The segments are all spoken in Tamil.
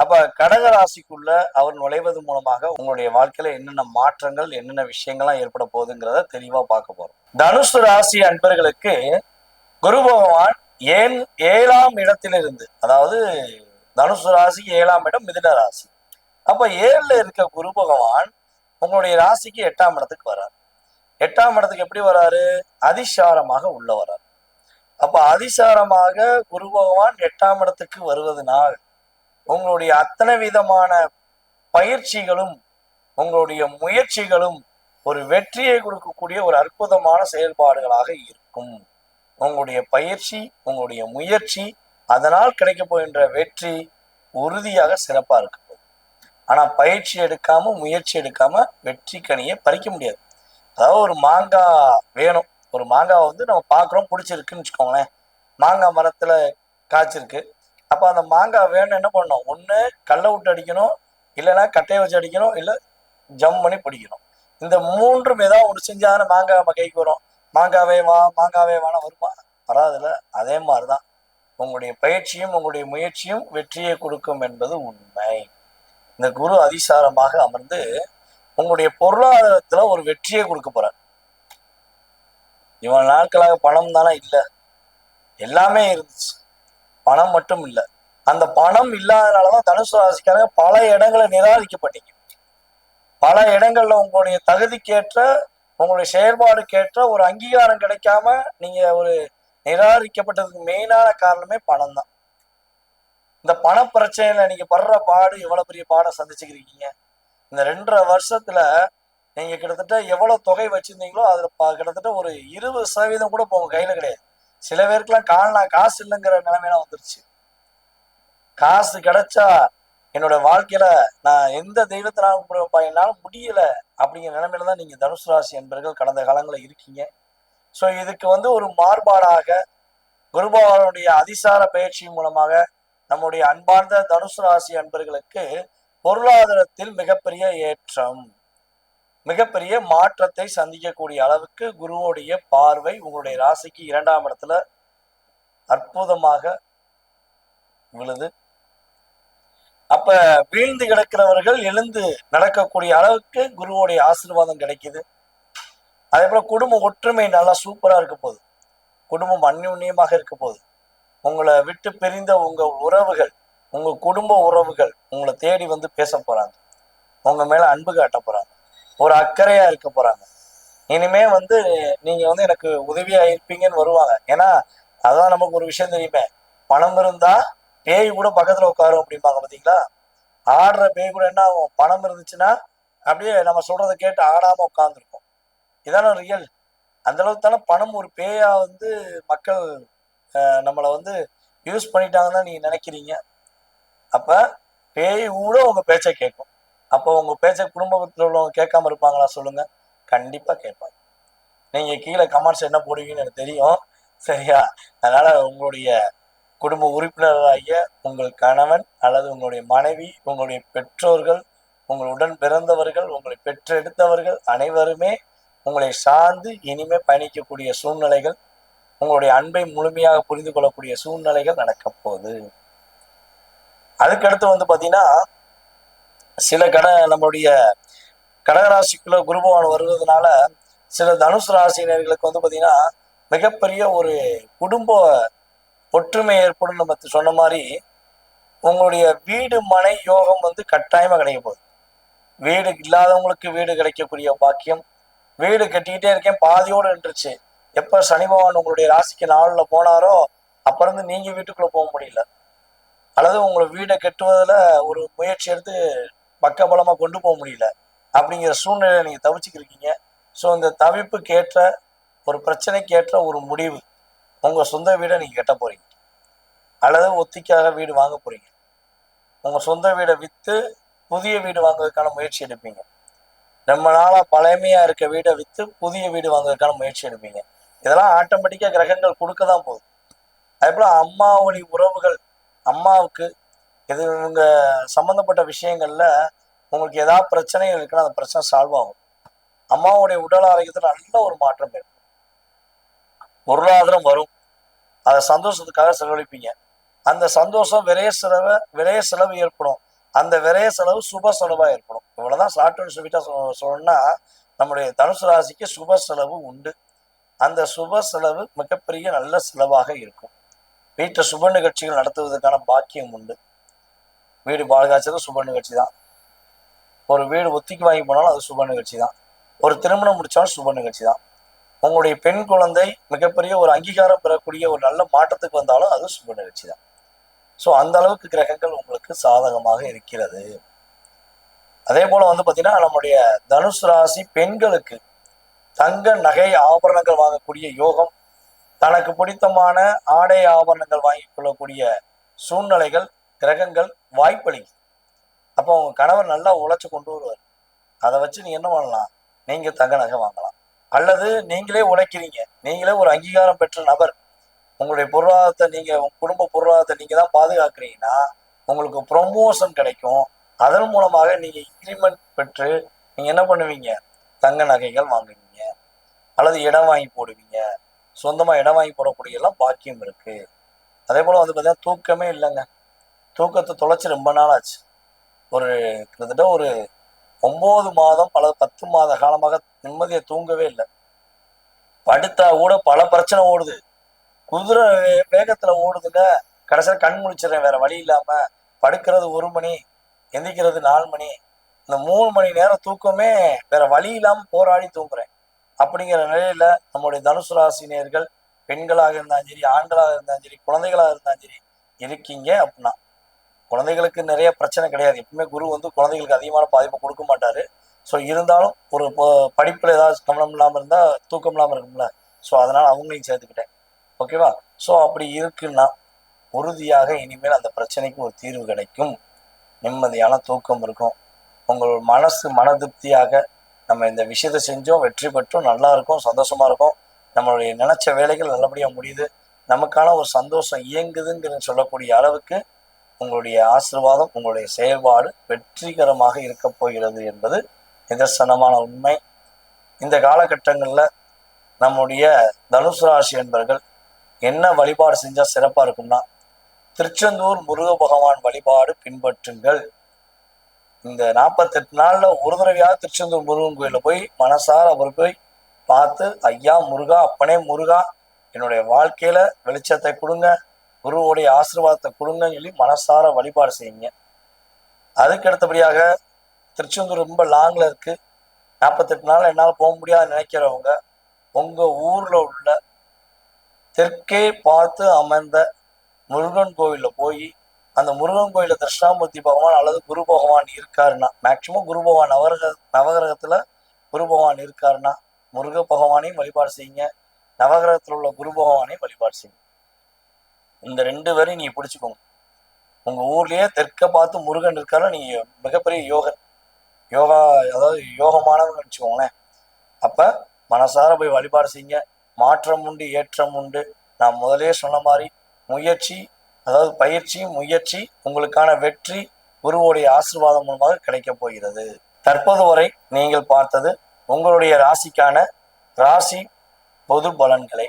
அப்ப கடக ராசிக்குள்ள அவர் நுழைவது மூலமாக உங்களுடைய வாழ்க்கையில என்னென்ன மாற்றங்கள் என்னென்ன விஷயங்கள்லாம் ஏற்பட போகுதுங்கிறத தெளிவா பார்க்க போறோம். தனுசு ராசி அன்பர்களுக்கு குரு பகவான் ஏன் ஏழாம் இடத்திலிருந்து அதாவது தனுசு ராசி ஏழாம் இடம் மிதுன ராசி. அப்ப ஏழுல இருக்க குரு பகவான் உங்களுடைய ராசிக்கு எட்டாம் இடத்துக்கு வரார். எட்டாம் இடத்துக்கு எப்படி வராரு? அதிசாரமாக உள்ள வரார். அப்ப அதிசாரமாக குரு பகவான் எட்டாம் இடத்துக்கு வருவதனால் உங்களுடைய அத்தனை விதமான பயிற்சிகளும் உங்களுடைய முயற்சிகளும் ஒரு வெற்றியை கொடுக்கக்கூடிய ஒரு அற்புதமான செயல்பாடுகளாக இருக்கும். உங்களுடைய பயிற்சி உங்களுடைய முயற்சி அதனால் கிடைக்க போகின்ற வெற்றி உறுதியாக சிறப்பாக இருக்கும் ஆனால் பயிற்சி எடுக்காம முயற்சி எடுக்காம வெற்றி கனியை பறிக்க முடியாது. அதாவது ஒரு மாங்காய் வேணும். ஒரு மாங்காவை வந்து நம்ம பார்க்குறோம் பிடிச்சிருக்குன்னு வச்சுக்கோங்களேன். மாங்காய் மரத்தில் காய்ச்சிருக்கு. அப்போ அந்த மாங்காய் வேணும் என்ன பண்ணணும்? ஒன்று கல்லை விட்டு அடிக்கணும் இல்லைன்னா கட்டையை வச்சு அடிக்கணும் இல்லை ஜம் பண்ணி பிடிக்கணும். இந்த மூன்றும் ஏதாவது ஒன்று செஞ்சாதானே மாங்காய் நம்ம கைக்கு வரும். மாங்காவே வா மாங்காவே வானா வருமா? வராதுல அதே மாதிரி தான் உங்களுடைய பயிற்சியும் உங்களுடைய முயற்சியும் வெற்றியை கொடுக்கும் என்பது உண்மை. இந்த குரு அதிசாரமாக அமர்ந்து உங்களுடைய பொருளாதாரத்துல ஒரு வெற்றியை கொடுக்க போறார். இவன் நாட்களாக பணம் தானே இல்லை. எல்லாமே இருந்துச்சு. பணம் மட்டும் இல்லை. அந்த பணம் இல்லாதனாலதான் தனுசு ராசிக்காரங்க பல இடங்களை நிராகரிக்கப்பட்டீங்க. பல இடங்கள்ல உங்களுடைய தகுதிக்கேற்ற உங்களுடைய செயல்பாடுக்கேற்ற ஒரு அங்கீகாரம் கிடைக்காம நீங்க ஒரு நிராகரிக்கப்பட்டதுக்கு மெயினான காரணமே பணம் தான் இந்த பண பிரச்சனையில நீங்க படுற பாடு எவ்வளவு பெரிய பாடை சந்திச்சுக்கிறீங்க இந்த ரெண்டரை வருஷத்துல நீங்க கிட்டத்தட்ட எவ்வளவு தொகை வச்சிருந்தீங்களோ அதுல கிட்டத்தட்ட ஒரு இருபது சதவீதம் கூட இப்போ உங்க கையில கிடையாது. சில பேருக்குலாம் காணலாம் காசு இல்லைங்கிற நிலைமையெல்லாம் வந்துருச்சு. காசு கிடைச்சா என்னோட வாழ்க்கையில நான் எந்த தெய்வத்தினாலும் கும்பிடுவேன்ப்பா என்னால முடியல அப்படிங்கிற நிலைமையில தான் நீங்க தனுசு ராசி என்பர்கள் கடந்த காலங்களில் இருக்கீங்க. ஸோ இதுக்கு வந்து ஒரு மாறுபாடாக குருபகவானுடைய அதிசார பயிற்சி மூலமாக நம்முடைய அன்பார்ந்த தனுசு ராசி அன்பர்களுக்கு பொருளாதாரத்தில் மிகப்பெரிய ஏற்றம். மிகப்பெரிய மாற்றத்தை சந்திக்கக்கூடிய அளவுக்கு குருவோடைய பார்வை உங்களுடைய ராசிக்கு இரண்டாம் இடத்துல அற்புதமாக விழுது. அப்ப வீழ்ந்து கிடக்கிறவர்கள் எழுந்து நடக்கக்கூடிய அளவுக்கு குருவுடைய ஆசீர்வாதம் கிடைக்குது. அதே போல குடும்ப ஒற்றுமை நல்லா சூப்பரா இருக்க போகுது. குடும்பம் அந்யுன்யமாக இருக்க போகுது. உங்களை விட்டு பிரிந்த உங்க உறவுகள் உங்க குடும்ப உறவுகள் உங்களை தேடி வந்து பேச போறாங்க. உங்க மேல அன்பு காட்ட போறாங்க. ஒரு அக்கறையா இருக்க போறாங்க. இனிமே வந்து நீங்க வந்து எனக்கு உதவியா இருப்பீங்கன்னு வருவாங்க. ஏன்னா அதான் நமக்கு ஒரு விஷயம் தெரியுமே. பணம் இருந்தா பேய் கூட பக்கத்துல உட்காரும் அப்படிம்பாங்க பாத்தீங்களா? ஆடுற பேய் கூட என்ன ஆகும்? பணம் இருந்துச்சுன்னா அப்படியே நம்ம சொல்றதை கேட்டு ஆடாம உட்காந்துருக்கும் இதான ரியல் அந்த அளவுக்கு தானே பணம் ஒரு பேயா வந்து மக்கள் நம்மளை வந்து யூஸ் பண்ணிட்டாங்கன்னு தான் நீங்க நினைக்கிறீங்க. அப்ப பேய் கூட உங்க பேச்சை கேட்கும். அப்போ உங்க பேச்சை குடும்பத்தில் உள்ளவங்க கேட்காம இருப்பாங்களா சொல்லுங்க. கண்டிப்பா கேட்பாங்க. நீங்க கீழே கமெண்ட்ஸ் என்ன போடுவீங்கன்னு எனக்கு தெரியும். சரியா? அதனால உங்களுடைய குடும்ப உறுப்பினராகிய உங்கள் கணவன் அல்லது உங்களுடைய மனைவி உங்களுடைய பெற்றோர்கள் உங்களுடன் பிறந்தவர்கள் உங்களை பெற்றெடுத்தவர்கள் அனைவருமே உங்களை சார்ந்து இனிமே பயணிக்கக்கூடிய சூழ்நிலைகள் உங்களுடைய அன்பை முழுமையாக புரிந்து கொள்ளக்கூடிய சூழ்நிலைகள் நடக்க போகுது. அதுக்கடுத்து வந்து பார்த்தீங்கன்னா சில கட நம்மளுடைய கடகராசிக்குள்ள குருபவான் வருவதனால சில தனுசு ராசியினர்களுக்கு வந்து பாத்தீங்கன்னா மிகப்பெரிய ஒரு குடும்ப ஒற்றுமை ஏற்படும். நம்ம சொன்ன மாதிரி உங்களுடைய வீடு மனை யோகம் வந்து கட்டாயமா கிடைக்க போகுது. வீடு இல்லாதவங்களுக்கு வீடு கிடைக்கக்கூடிய பாக்கியம். வீடு கட்டிக்கிட்டே இருக்கேன் பாதியோடு நின்றுச்சு. எப்போ சனி பகவான் உங்களுடைய ராசிக்கு நாளில் போனாரோ அப்ப இருந்து நீங்க வீட்டுக்குள்ள போக முடியல. அல்லது உங்களை வீடை கட்டுவதில் ஒரு முயற்சி எடுத்து பக்கபலமாக கொண்டு போக முடியல. அப்படிங்கிற சூழ்நிலையை நீங்கள் தவிச்சுக்கிருக்கீங்க ஸோ இந்த தவிப்புக்கு ஏற்ற ஒரு பிரச்சனைக்கு ஏற்ற ஒரு முடிவு உங்கள் சொந்த வீடை நீங்கள் கட்ட போகிறீங்க அல்லது ஒத்திக்காக வீடு வாங்க போகிறீங்க உங்கள் சொந்த வீடை விற்று புதிய வீடு வாங்குறதுக்கான முயற்சி எடுப்பீங்க. ரொம்ப நாளாக பழமையாக இருக்க வீடை விற்று புதிய வீடு வாங்குறதுக்கான முயற்சி எடுப்பீங்க. இதெல்லாம் ஆட்டோமேட்டிக்காக கிரகங்கள் கொடுக்க தான் போகுது அதேபோல அம்மாவுடைய உறவுகள் அம்மாவுக்கு இது இவங்க சம்மந்தப்பட்ட விஷயங்கள்ல உங்களுக்கு ஏதாவது பிரச்சனைகள் இருக்குன்னா அந்த பிரச்சனை சால்வ் ஆகும். அம்மாவுடைய உடல் ஆரோக்கியத்தில் நல்ல ஒரு மாற்றம் இருக்கும் பொருளாதாரம் வரும். அதை சந்தோஷத்துக்காக செலவழிப்பீங்க. அந்த சந்தோஷம் விரைய செலவு விரைய செலவு ஏற்படும். அந்த விரைய செலவு சுப செலவாக ஏற்படும். இவ்வளவுதான் சாட்டுன்னு அண்ட் ஸ்வீட்டா சொல்லணும்னா நம்முடைய தனுசு ராசிக்கு சுப செலவு உண்டு. அந்த சுப செலவு மிகப்பெரிய நல்ல செலவாக இருக்கும். வீட்டில் சுப நிகழ்ச்சிகள் நடத்துவதற்கான பாக்கியம் உண்டு. வீடு பாதுகாச்சதும் சுப நிகழ்ச்சி தான் ஒரு வீடு ஒத்திக்கு வாங்கி போனாலும் அது சுப நிகழ்ச்சி தான் ஒரு திருமணம் முடிச்சாலும் சுப நிகழ்ச்சி தான் உங்களுடைய பெண் குழந்தை மிகப்பெரிய ஒரு அங்கீகாரம் பெறக்கூடிய ஒரு நல்ல மாற்றத்துக்கு வந்தாலும் அது சுப நிகழ்ச்சி தான் ஸோ அந்த அளவுக்கு கிரகங்கள் உங்களுக்கு சாதகமாக இருக்கிறது. அதே போல வந்து பார்த்தீங்கன்னா நம்முடைய தனுசு ராசி பெண்களுக்கு தங்க நகை ஆபரணங்கள் வாங்கக்கூடிய யோகம் தனக்கு பிடித்தமான ஆடை ஆபரணங்கள் வாங்கி கொள்ளக்கூடிய சூழ்நிலைகள் கிரகங்கள் வாய்ப்பளிக்குது அப்போ உங்கள் கணவர் நல்லா உழைச்சி கொண்டு வருவார். அதை வச்சு நீ என்ன பண்ணலாம்? நீங்கள் தங்க நகை வாங்கலாம். அல்லது நீங்களே உழைக்கிறீங்க. நீங்களே ஒரு அங்கீகாரம் பெற்ற நபர். உங்களுடைய பொருளாதாரத்தை நீங்கள் உங்கள் குடும்ப பொருளாதாரத்தை நீங்கள் தான் பாதுகாக்கிறீங்கன்னா உங்களுக்கு ப்ரொமோஷன் கிடைக்கும். அதன் மூலமாக நீங்கள் இன்க்ரிமெண்ட் பெற்று நீங்கள் என்ன பண்ணுவீங்க? தங்க நகைகள் வாங்குவீங்க. அல்லது இடம் வாங்கி போடுவீங்க. சொந்தமாக இடம் வாங்கி போடக்கூடிய எல்லாம் பாக்கியம் இருக்குது அதே போல் வந்து பார்த்தீங்கன்னா தூக்கமே இல்லைங்க. தூக்கத்தை தொலைச்சி ரொம்ப நாள் ஆச்சு ஒரு கிட்டத்தட்ட ஒரு ஒம்பது மாதம் பல பத்து மாத காலமாக நிம்மதியை தூங்கவே இல்லை. படுத்தா கூட பல பிரச்சனை ஓடுது. குதிரை வேகத்தில் ஓடுதுங்க கடைசியில் கண் முழிச்சிடுறேன் வேற வழி இல்லாமல் படுக்கிறது ஒரு மணி எந்திக்கிறது நாலு மணி. இந்த மூணு மணி நேரம் தூக்கமே வேற வழி இல்லாமல் போராடி தூங்குறேன். அப்படிங்கிற நிலையில நம்முடைய தனுசு ராசினியர்கள் பெண்களாக இருந்தாலும் சரி ஆண்களாக இருந்தாலும் சரி குழந்தைகளாக இருந்தாலும் சரி இருக்கீங்க அப்படின்னா. குழந்தைகளுக்கு நிறைய பிரச்சனை கிடையாது. எப்பவுமே குரு வந்து குழந்தைகளுக்கு அதிகமான பாதிப்பை கொடுக்க மாட்டாரு. ஸோ இருந்தாலும் ஒரு ப- படிப்புல ஏதாவது கவனம் இல்லாமல் இருந்தா தூக்கம் இல்லாமல் இருக்கும்ல. ஸோ அதனால அவங்களையும் சேர்த்துக்கிட்டேன். ஓகேவா ஸோ அப்படி இருக்குன்னா உறுதியாக இனிமேல் அந்த பிரச்சனைக்கு ஒரு தீர்வு கிடைக்கும். நிம்மதியான தூக்கம் இருக்கும். உங்களோட மனசு மன திருப்தியாக நம்ம இந்த விஷயத்தை செஞ்சோம் வெற்றி பெற்றோம் நல்லா இருக்கும் சந்தோஷமா இருக்கும். நம்மளுடைய நினைச்ச வேலைகள் நல்லபடியாக முடியுது. நமக்கான ஒரு சந்தோஷம் இயங்குதுங்கிற சொல்லக்கூடிய அளவுக்கு உங்களுடைய ஆசீர்வாதம் உங்களுடைய செயல்பாடு வெற்றிகரமாக இருக்க போகிறது என்பது நிதர்சனமான உண்மை. இந்த காலகட்டங்களில் நம்முடைய தனுசு ராசி என்பர்கள் என்ன வழிபாடு செஞ்சா சிறப்பா இருக்கும்னா திருச்செந்தூர் முருக பகவான் வழிபாடு பின்பற்றுங்கள். இந்த நாற்பத்தெட்டு நாள்ல ஒரு தடவையாக திருச்செந்தூர் முருகன் கோயிலில் போய் மனசார அவர் போய் பார்த்து ஐயா முருகா அப்பனே முருகா என்னுடைய வாழ்க்கையில வெளிச்சத்தை கொடுங்க. குருவுடைய ஆசீர்வாதத்தை கொடுங்கன்னு சொல்லி மனசார வழிபாடு செய்யுங்க. அதுக்கு அடுத்தபடியாக திருச்செந்தூர் ரொம்ப லாங்கில் இருக்குது நாற்பத்தெட்டு நாள் என்னால் போக முடியாது நினைக்கிறவங்க உங்கள் ஊரில் உள்ள தெற்கே பார்த்து அமர்ந்த முருகன் கோவிலில் போய் அந்த முருகன் கோயிலில் தட்சிணாமூர்த்தி பகவான் அல்லது குரு பகவான் இருக்காருன்னா மேக்சிமம் குரு பகவான் நவகிரக நவகிரகத்தில் குரு பகவான் இருக்காருன்னா முருக பகவானையும் வழிபாடு செய்யுங்க. நவகிரகத்தில் உள்ள குரு பகவானையும் வழிபாடு செய்யுங்க. இந்த ரெண்டு வரையும் நீங்க பிடிச்சுக்கோங்க. உங்க ஊர்லயே தெற்க பார்த்து முருகன் இருக்காரு நீங்க மிகப்பெரிய யோகன். யோகா அதாவது யோகமானவங்க வச்சுக்கோங்களேன். அப்ப மனசார போய் வழிபாடு செய்யுங்க. மாற்றம் உண்டு ஏற்றம் உண்டு. நான் முதலே சொன்ன மாதிரி முயற்சி அதாவது பயிற்சி முயற்சி உங்களுக்கான வெற்றி குருவோடைய ஆசீர்வாதம் மூலமாக கிடைக்கப் போகிறது. தற்போது வரை நீங்கள் பார்த்தது உங்களுடைய ராசிக்கான ராசி பொது பலன்களை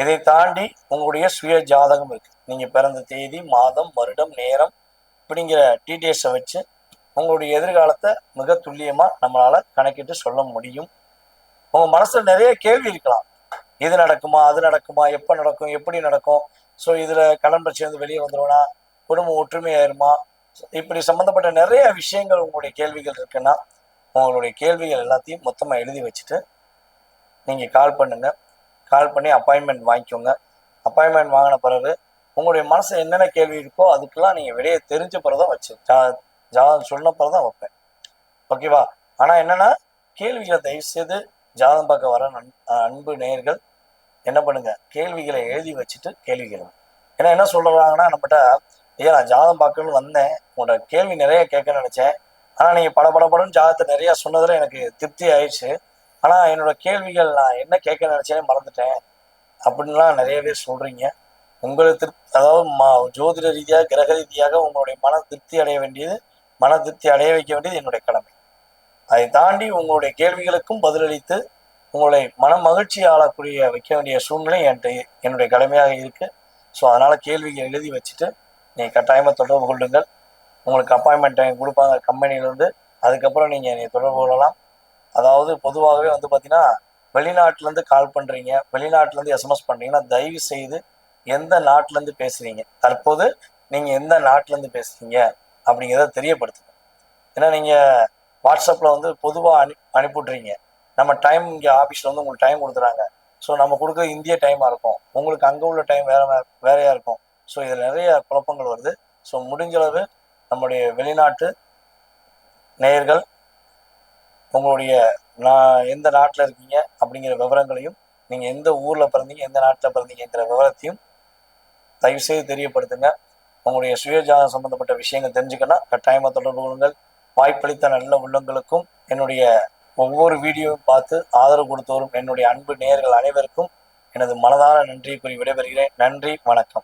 இதை தாண்டி உங்களுடைய சுய ஜாதகம் இருக்கு. நீங்க பிறந்த தேதி மாதம் வருடம் நேரம் இப்படிங்கிற டீட்டெயில்ஸை வச்சு உங்களுடைய எதிர்காலத்தை மிக துல்லியமா நம்மளால கணக்கிட்டு சொல்ல முடியும். உங்க மனசுல நிறைய கேள்வி இருக்கலாம். இது நடக்குமா அது நடக்குமா எப்ப நடக்கும் எப்படி நடக்கும்? ஸோ இதுல கடன் பிரச்சனை வந்து வெளியே வந்துருவனா குடும்பம் ஒற்றுமையாயிருமா? இப்படி சம்பந்தப்பட்ட நிறைய விஷயங்கள் உங்களுடைய கேள்விகள் இருக்குன்னா உங்களுடைய கேள்விகள் எல்லாத்தையும் மொத்தமா எழுதி வச்சுட்டு நீங்க கால் பண்ணுங்க. கால் பண்ணி அப்பாயின்மெண்ட் வாங்கிக்கோங்க. அப்பாயின்மெண்ட் வாங்கின பிறகு உங்களுடைய மனசு என்னென்ன கேள்வி இருக்கோ அதுக்கெல்லாம் நீங்கள் வெளியே தெரிஞ்ச பிறகுதான் வச்சு ஜா ஜாதகம் சொன்ன பிறகுதான் வைப்பேன். ஓகேவா ஆனால் என்னென்னா கேள்விகளை தயவு செய்து ஜாதகம் பார்க்க வர அன்பு நேயர்கள் என்ன பண்ணுங்க? கேள்விகளை எழுதி வச்சுட்டு கேள்விகள். ஏன்னா என்ன சொல்கிறாங்கன்னா நம்மகிட்ட ஐயா நான் ஜாதகம் பார்க்கணும்னு வந்தேன். உங்களோட கேள்வி நிறைய கேட்க நினச்சேன். ஆனால் நீங்கள் படபடபடன்னு ஜாதகத்தை நிறையா சொன்னதில் எனக்கு திருப்தி ஆயிடுச்சு. ஆனால் என்னோட கேள்விகள் நான் என்ன கேட்க நினச்சேனே மறந்துட்டேன். அப்படின்லாம் நிறைய பேர் சொல்கிறீங்க உங்களுக்கு திருப்தி அதாவது மா ஜோதிட ரீதியாக கிரக ரீதியாக உங்களுடைய மன திருப்தி அடைய வேண்டியது மன திருப்தி அடைய வைக்க வேண்டியது என்னுடைய கடமை. அதை தாண்டி உங்களுடைய கேள்விகளுக்கும் பதிலளித்து உங்களை மன மகிழ்ச்சி ஆளக்கூடிய வைக்க வேண்டிய சூழ்நிலை என்கிட்ட என்னுடைய கடமையாக இருக்குது ஸோ அதனால் கேள்விகள் எழுதி வச்சுட்டு நீங்கள் கட்டாயமாக தொடர்பு கொள்ளுங்கள். உங்களுக்கு அப்பாயின்மெண்ட் கொடுப்பாங்க கம்பெனிலேருந்து அதுக்கப்புறம் நீங்கள் என்னை தொடர்பு கொள்ளலாம். அதாவது பொதுவாகவே வந்து பார்த்தீங்கன்னா வெளிநாட்டிலேருந்து கால் பண்ணுறீங்க வெளிநாட்டிலேருந்து எஸ்எம்எஸ் பண்ணுறீங்கன்னா தயவு செய்து எந்த நாட்டிலேருந்து பேசுகிறீங்க தற்போது நீங்கள் எந்த நாட்டிலேருந்து பேசுகிறீங்க அப்படிங்கிறத தெரியப்படுத்துங்க. ஏன்னா நீங்கள் வாட்ஸ்அப்பில் வந்து பொதுவாக அனு அனுப்பிவிட்றீங்க நம்ம டைம் இங்கே ஆஃபீஸில் வந்து உங்களுக்கு டைம் கொடுத்துறாங்க ஸோ நம்ம கொடுக்குற இந்திய டைமாக இருக்கும். உங்களுக்கு அங்கே உள்ள டைம் வேற வேறையாக இருக்கும். ஸோ இதில் நிறைய குழப்பங்கள் வருது. ஸோ முடிஞ்சளவு நம்முடைய வெளிநாட்டு நேயர்கள் உங்களுடைய நான் எந்த நாட்டில் இருக்கீங்க அப்படிங்கிற விவரங்களையும் நீங்கள் எந்த ஊரில் பிறந்தீங்க எந்த நாட்டில் பிறந்தீங்கிற விவரத்தையும் தயவுசெய்து தெரியப்படுத்துங்க. உங்களுடைய சுயஜாதம் சம்பந்தப்பட்ட விஷயங்கள் தெரிஞ்சுக்கணும் கட்டாயமாக தொடர்பு கொள்ளுங்கள். வாய்ப்பளித்த நல்ல உள்ளங்களுக்கும் என்னுடைய ஒவ்வொரு வீடியோவும் பார்த்து ஆதரவு கொடுத்து வரும் என்னுடைய அன்பு நேயர்கள் அனைவருக்கும் எனது மனதார நன்றியை கூறி விடைபெறுகிறேன். நன்றி வணக்கம்.